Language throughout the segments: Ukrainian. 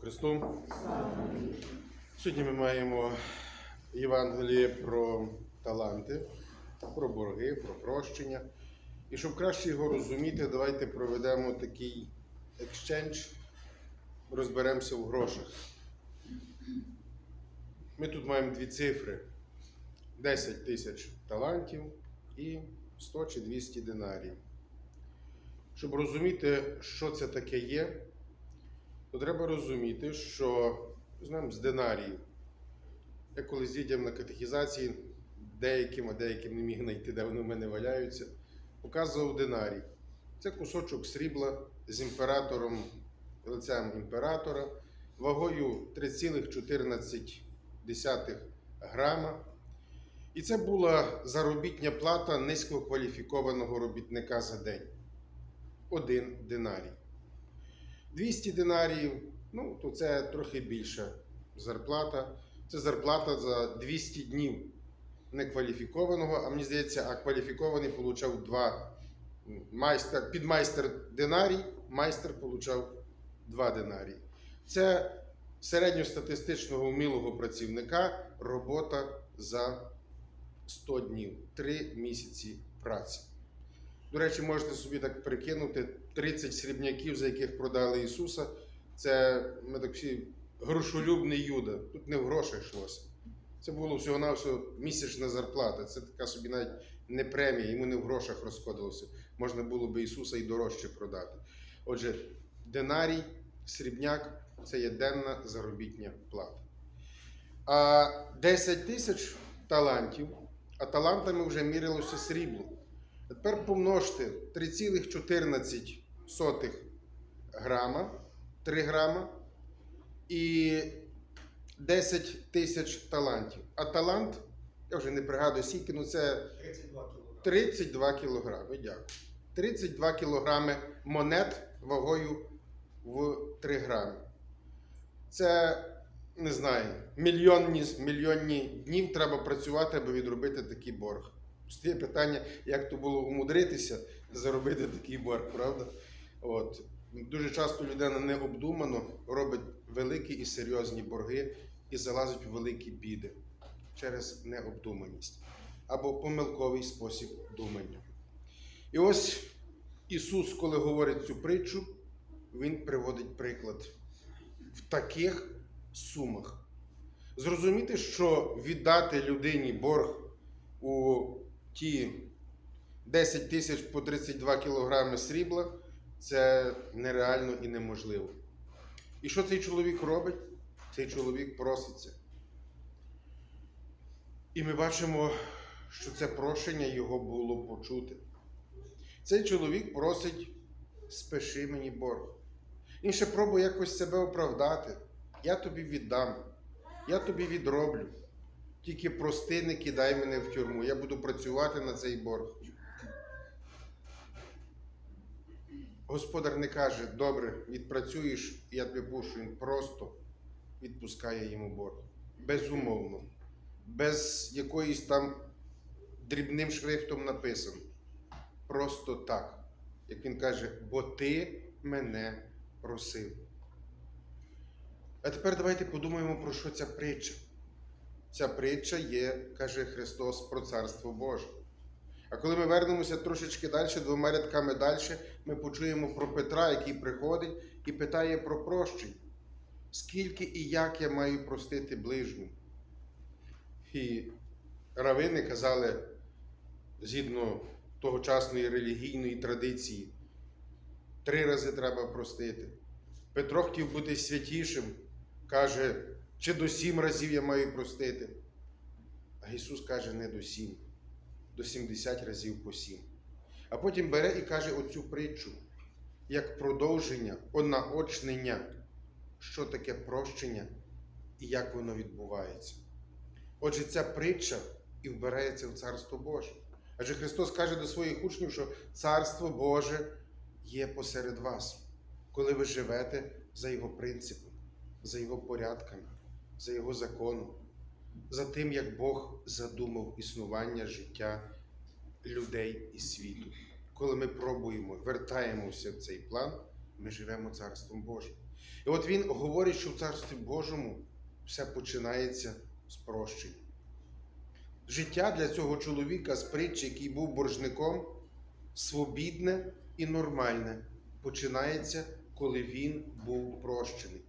Христу. Сьогодні ми маємо Євангеліє про таланти, про борги, про прощення. І щоб краще його розуміти, давайте проведемо такий екшендж, розберемося в грошах. Ми тут маємо дві цифри: 10 тисяч талантів і 100 чи 200 динарів. Щоб розуміти, що це таке є, то треба розуміти, що знаємо, з динаріїв. Я коли з на катехізації деяким, а деяким не міг знайти, де вони в мене валяються, показував динарій. Це кусочок срібла з імператором, лицем імператора, вагою 3,14 грама. І це була заробітня плата низькокваліфікованого робітника за день. Один динарій. 200 динаріїв, ну, то це трохи більша зарплата. Це зарплата за 200 днів некваліфікованого, а мені здається, а кваліфікований получав два майстер, підмайстер динарій, майстер получав два динарії. Це середньостатистичного вмілого працівника робота за 100 днів, 3 місяці праці. До речі, можете собі так прикинути 30 срібняків, за яких продали Ісуса. Це ми так всі грошолюбний Юда. Тут не в грошах йшлося. Це було всього-навсього місячна зарплата. Це така собі навіть не премія, йому не в грошах розходилося. Можна було би Ісуса і дорожче продати. Отже, динарій, срібняк це є денна заробітня плата. А 10 тисяч талантів, а талантами вже мірилося срібло. Тепер помножте 3,14 грама, 3 грама і 10 тисяч талантів. А талант, я вже не пригадую скільки, ну це 32 кг. 32 кілограми. Дякую. 32 кілограми монет вагою в 3 грами. Це, не знаю, мільйонні, мільйонні днів треба працювати, аби відробити такий борг. Стає питання, як то було умудритися заробити такий борг, правда? От. Дуже часто людина необдумано робить великі і серйозні борги і залазить у великі біди через необдуманість або помилковий спосіб думання. І ось Ісус, коли говорить цю притчу, Він приводить приклад в таких сумах. Зрозуміти, що віддати людині борг у ті 10 тисяч по 32 кілограми срібла це нереально і неможливо. І що цей чоловік робить? Цей чоловік проситься. І ми бачимо, що це прошення його було почути. Цей чоловік просить, спиши мені борг. Він ще пробує якось себе оправдати. Я тобі віддам, я тобі відроблю. Тільки прости, не кидай мене в тюрму. Я буду працювати на цей борг. Господар не каже, добре, відпрацюєш, я тебе пушу. Він просто відпускає йому борг. Безумовно, без якоїсь там дрібним шрифтом написано. Просто так. Як він каже, бо ти мене просив. А тепер давайте подумаємо, про що ця притча. Ця притча є, каже Христос, про Царство Боже. А коли ми вернемося трошечки далі, двома рядками далі, ми почуємо про Петра, який приходить і питає про прощення. Скільки і як я маю простити ближню? І равини казали, згідно тогочасної релігійної традиції, три рази треба простити. Петро хотів бути святішим, каже, чи до сім разів я маю простити. А Ісус каже, не до сім, до 70 разів по сім. А потім бере і каже оцю притчу, як продовження, онаочнення, що таке прощення і як воно відбувається. Отже, ця притча і вбирається в Царство Боже. Адже Христос каже до своїх учнів, що Царство Боже є посеред вас, коли ви живете за Його принципом, за Його порядками, за Його законом, за тим, як Бог задумав існування життя людей і світу. Коли ми пробуємо, вертаємося в цей план, ми живемо Царством Божим. І от він говорить, що в Царстві Божому все починається з прощення. Життя для цього чоловіка з притчі, який був боржником, свобідне і нормальне, починається, коли він був прощений,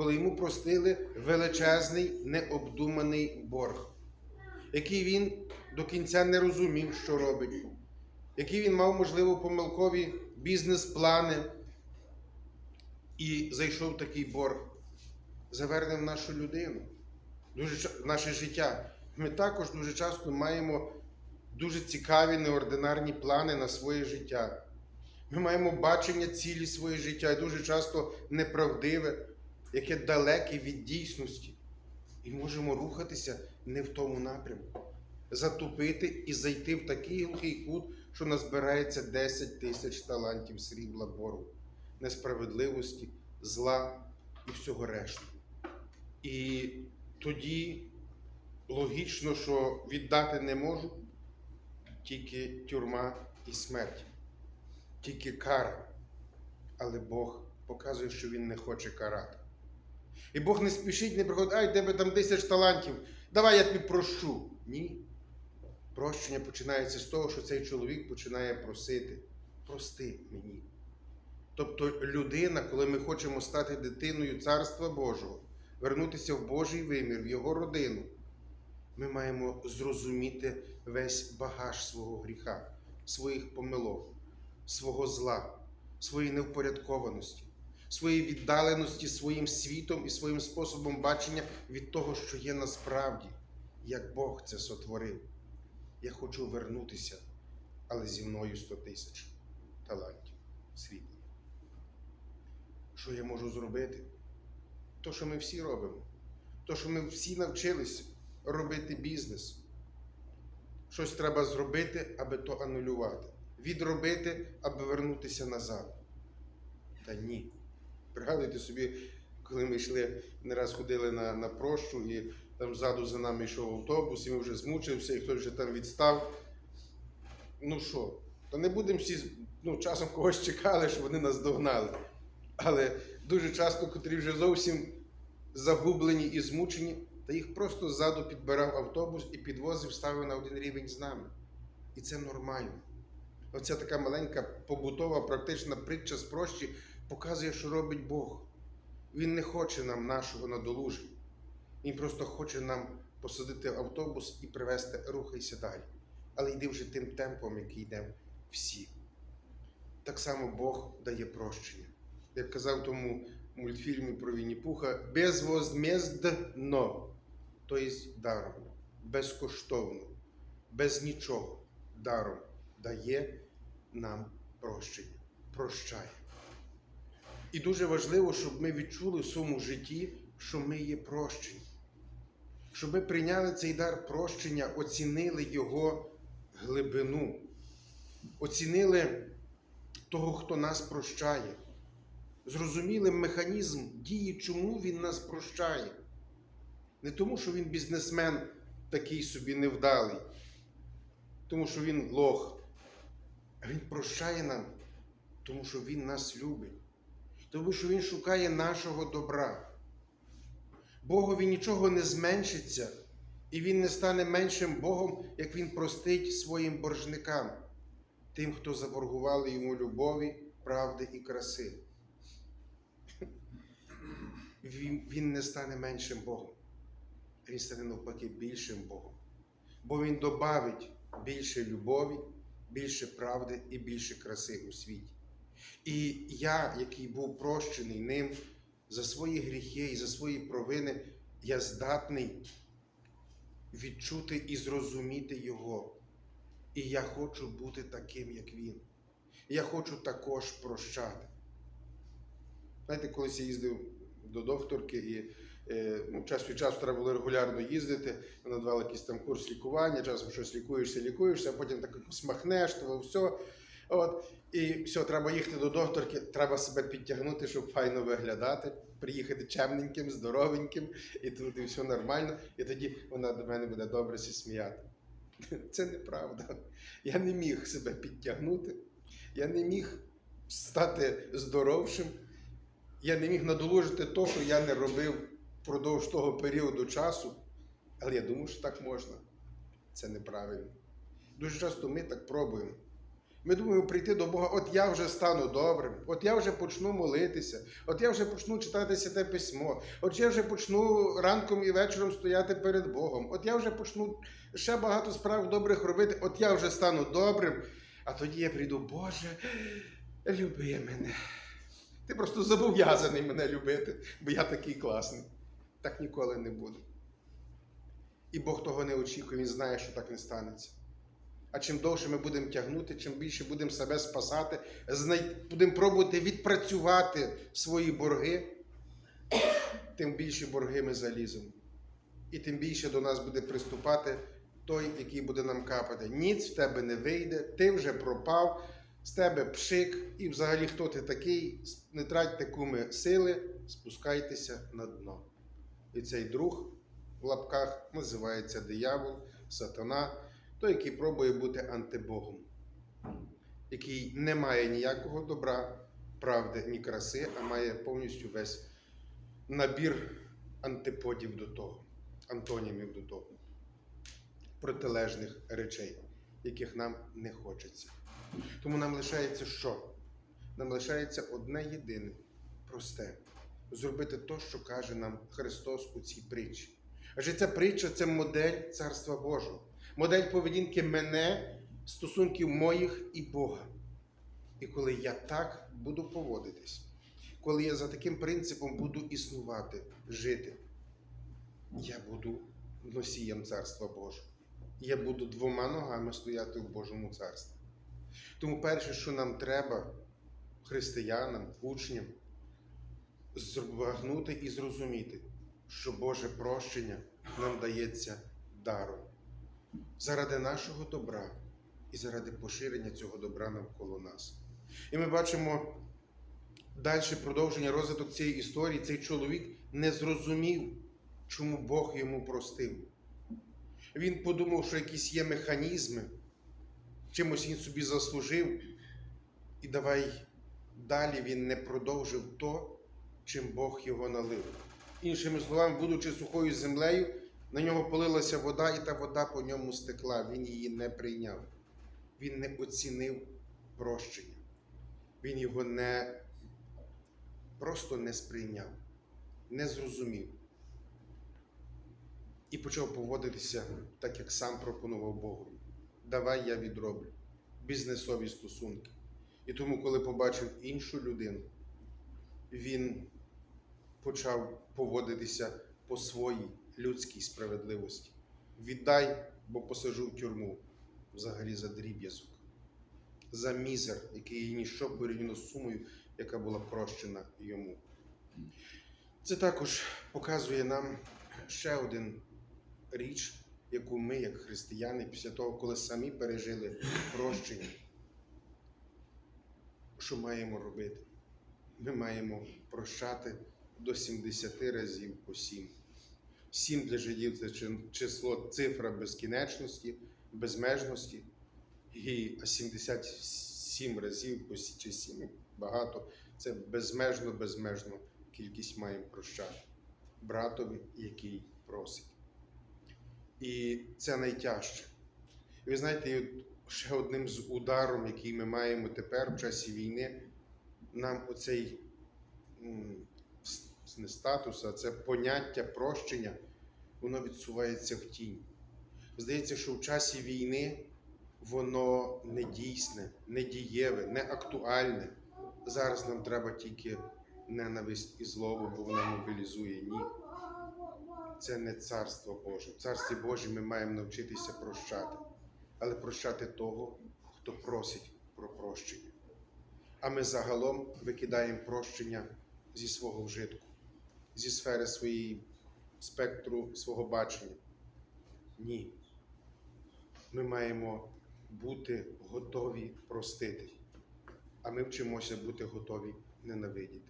коли йому простили величезний необдуманий борг, який він до кінця не розумів, що робить, який він мав, можливо, помилкові бізнес-плани, і зайшов такий борг. Завернемо нашу людину, дуже, наше життя. Ми також дуже часто маємо дуже цікаві неординарні плани на своє життя. Ми маємо бачення цілі своє життя, і дуже часто неправдиве, яке далеке від дійсності. І можемо рухатися не в тому напрямку, затупити і зайти в такий глухий кут, що назбирається 10 тисяч талантів срібла бору, несправедливості, зла і всього решту. І тоді логічно, що віддати не можу тільки тюрма і смерть, тільки кара. Але Бог показує, що Він не хоче карати. І Бог не спішить, не приходить, ай, тебе там тисяч талантів, давай я тобі прощу. Ні. Прощення починається з того, що цей чоловік починає просити. Прости мені. Тобто людина, коли ми хочемо стати дитиною Царства Божого, вернутися в Божий вимір, в Його родину, ми маємо зрозуміти весь багаж свого гріха, своїх помилок, свого зла, своєї невпорядкованості, своєї віддаленості своїм світом і своїм способом бачення від того, що є насправді, як Бог це сотворив. Я хочу вернутися, але зі мною 100 тисяч талантів світла. Що я можу зробити? То, що ми всі робимо. То, що ми всі навчилися робити бізнес. Щось треба зробити, аби то анулювати. Відробити, аби вернутися назад. Та ні. Пригадуйте собі, коли ми йшли, не раз ходили на, на прощу, і там ззаду за нами йшов автобус, і ми вже змучився, і хтось вже там відстав. Ну що, то не будемо всі, ну, часом когось чекали, щоб вони нас догнали. Але дуже часто, котрі вже зовсім загублені і змучені, та їх просто ззаду підбирав автобус і підвозив, ставив на один рівень з нами. І це нормально. Оця така маленька побутова, практична притча з прощі показує, що робить Бог. Він не хоче нам нашого надолуження. Він просто хоче нам посадити в автобус і привезти, рухайся далі. Але йди вже тим темпом, який йдемо всі. Так само Бог дає прощення. Як казав тому мультфільмі про Вінні-Пуха, безвозмездно, тобто даром, безкоштовно, без нічого даром дає нам прощення, прощає. І дуже важливо, щоб ми відчули в своєму житті, що ми є прощені. Щоб ми прийняли цей дар прощення, оцінили його глибину, оцінили того, хто нас прощає, зрозуміли механізм дії, чому він нас прощає. Не тому, що він бізнесмен такий собі невдалий, тому що він лох, а він прощає нам, тому що він нас любить, тому що він шукає нашого добра. Богові нічого не зменшиться, і він не стане меншим Богом, як він простить своїм боржникам, тим, хто заборгували йому любові, правди і краси. Він, не стане меншим Богом, він стане навпаки більшим Богом. Бо він добавить більше любові, більше правди і більше краси у світі. І я, який був прощений ним за свої гріхи і за свої провини, я здатний відчути і зрозуміти Його. І я хочу бути таким, як він. Я хочу також прощати. Знаєте, колись я їздив до докторки і е, ну, час від часу треба було регулярно їздити. Вона давала якийсь там курс лікування, часом щось лікуєшся, лікуєшся, а потім так смахнеш, то все. От, і все, треба їхати до докторки, треба себе підтягнути, щоб файно виглядати, приїхати чемненьким, здоровеньким, і тут і все нормально, і тоді вона до мене буде добре сміяти. Це неправда. Я не міг себе підтягнути, я не міг стати здоровшим, я не міг надолужити то, що я не робив впродовж того періоду часу. Але я думаю, що так можна. Це неправильно. Дуже часто ми так пробуємо. Ми думаємо прийти до Бога, от я вже стану добрим, от я вже почну молитися, от я вже почну читати святе письмо, от я вже почну ранком і вечором стояти перед Богом, от я вже почну ще багато справ добрих робити, от я вже стану добрим, а тоді я прийду, Боже, люби мене. Ти просто зобов'язаний мене любити, бо я такий класний. Так ніколи не буде. І Бог того не очікує, Він знає, що так не станеться. А чим довше ми будемо тягнути, чим більше будемо себе спасати, знай... будемо пробувати відпрацювати свої борги, тим більше борги ми заліземо. І тим більше до нас буде приступати той, який буде нам капати. Ніц в тебе не вийде, ти вже пропав, з тебе пшик, і взагалі хто ти такий, не тратьте куми сили, спускайтеся на дно. І цей друг в лапках називається диявол, сатана, той, який пробує бути антибогом, який не має ніякого добра, правди, ні краси, а має повністю весь набір антиподів до того, антонімів до того, протилежних речей, яких нам не хочеться. Тому нам лишається що? Нам лишається одне єдине, просте зробити те, що каже нам Христос у цій притчі. Адже ця притча це модель Царства Божого, модель поведінки мене, стосунків моїх і Бога. І коли я так буду поводитись, коли я за таким принципом буду існувати, жити, я буду носієм Царства Божого. Я буду двома ногами стояти в Божому царстві. Тому перше, що нам треба, християнам, учням, збагнути і зрозуміти, що Боже прощення нам дається даром заради нашого добра і заради поширення цього добра навколо нас. І ми бачимо далі продовження розвиток цієї історії. Цей чоловік не зрозумів, чому Бог йому простив. Він подумав, що якісь є механізми, чимось він собі заслужив, і давай далі він не продовжив то, чим Бог його налив. Іншими словами, будучи сухою землею, на нього полилася вода, і та вода по ньому стекла. Він її не прийняв. Він не оцінив прощення. Він його не просто не сприйняв, не зрозумів. І почав поводитися так, як сам пропонував Богу. Давай я відроблю бізнесові стосунки. І тому, коли побачив іншу людину, він почав поводитися по своїй людській справедливості. Віддай, бо посажу в тюрму взагалі за дріб'язок, за мізер, який є ніщо порівняно з сумою, яка була прощена йому. Це також показує нам ще один річ, яку ми, як християни, після того, коли самі пережили прощення, що маємо робити? Ми маємо прощати до 70 разів по 7. 7 для жидів це число, цифра безкінечності, безмежності. І 77 разів чи 7 багато. Це безмежно, безмежно кількість маємо прощати братові, який просить. І це найтяжче. І ви знаєте, ще одним з ударом, який ми маємо тепер в часі війни, нам оцей не статус, а це поняття прощення, воно відсувається в тінь. Здається, що в часі війни воно не дійсне, не дієве, не актуальне. Зараз нам треба тільки ненависть і злобу, бо вона мобілізує. Ні. Це не царство Боже. В царстві Божі ми маємо навчитися прощати, але прощати того, хто просить про прощення. А ми загалом викидаємо прощення зі свого вжитку, зі сфери своєї спектру свого бачення. Ні. Ми маємо бути готові простити, а ми вчимося бути готові ненавидіти.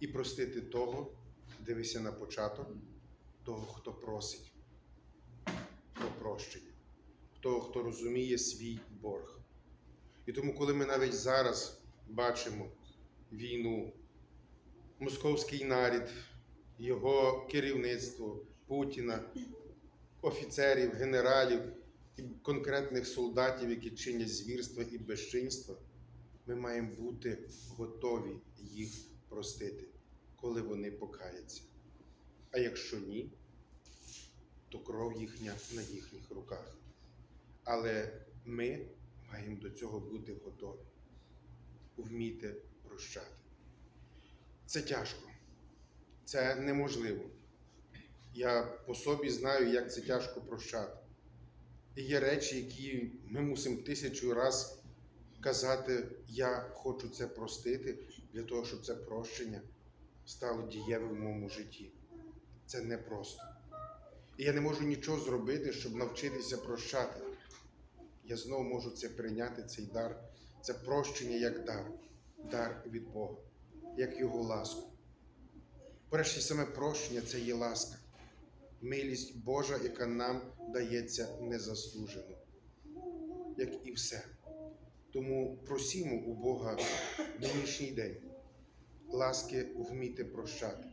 І простити того, дивися на початок, того, хто просить про прощення, того, хто розуміє свій борг. І тому, коли ми навіть зараз бачимо війну, московський нарід, його керівництво, Путіна, офіцерів, генералів і конкретних солдатів, які чинять звірства і безчинства, ми маємо бути готові їх простити, коли вони покаяться. А якщо ні, то кров їхня на їхніх руках. Але ми маємо до цього бути готові, вміти прощати. Це тяжко, це неможливо. Я по собі знаю, як це тяжко прощати. І є речі, які ми мусимо тисячу раз казати, я хочу це простити, для того, щоб це прощення стало дієвим в моєму житті. Це непросто. І я не можу нічого зробити, щоб навчитися прощати. Я знову можу це прийняти, цей дар, це прощення як дар, дар від Бога, як Його ласку. Перше саме прощення це є ласка, милість Божа, яка нам дається незаслужено, як і все. Тому просімо у Бога в нинішній день ласки вміти прощати.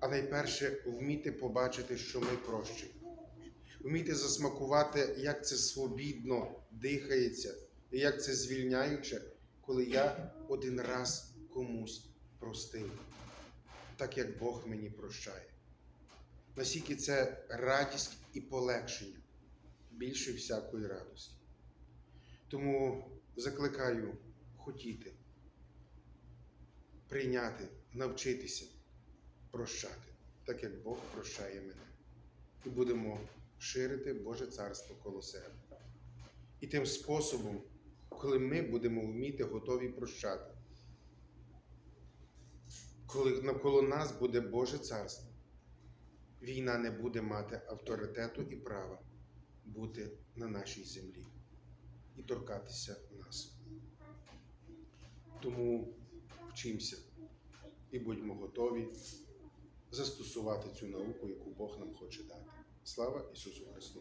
А найперше вміти побачити, що ми прощені. Вміти засмакувати, як це свобідно дихається, і як це звільняюче, коли я один раз комусь простив, так як Бог мені прощає. Наскільки це радість і полегшення більше всякої радості. Тому закликаю хотіти, прийняти, навчитися прощати, так як Бог прощає мене. І будемо ширити Боже Царство коло себе. І тим способом, коли ми будемо вміти готові прощати, коли навколо нас буде Боже Царство, війна не буде мати авторитету і права бути на нашій землі і торкатися нас. Тому вчимося і будьмо готові застосувати цю науку, яку Бог нам хоче дати. Слава Ісусу Христу!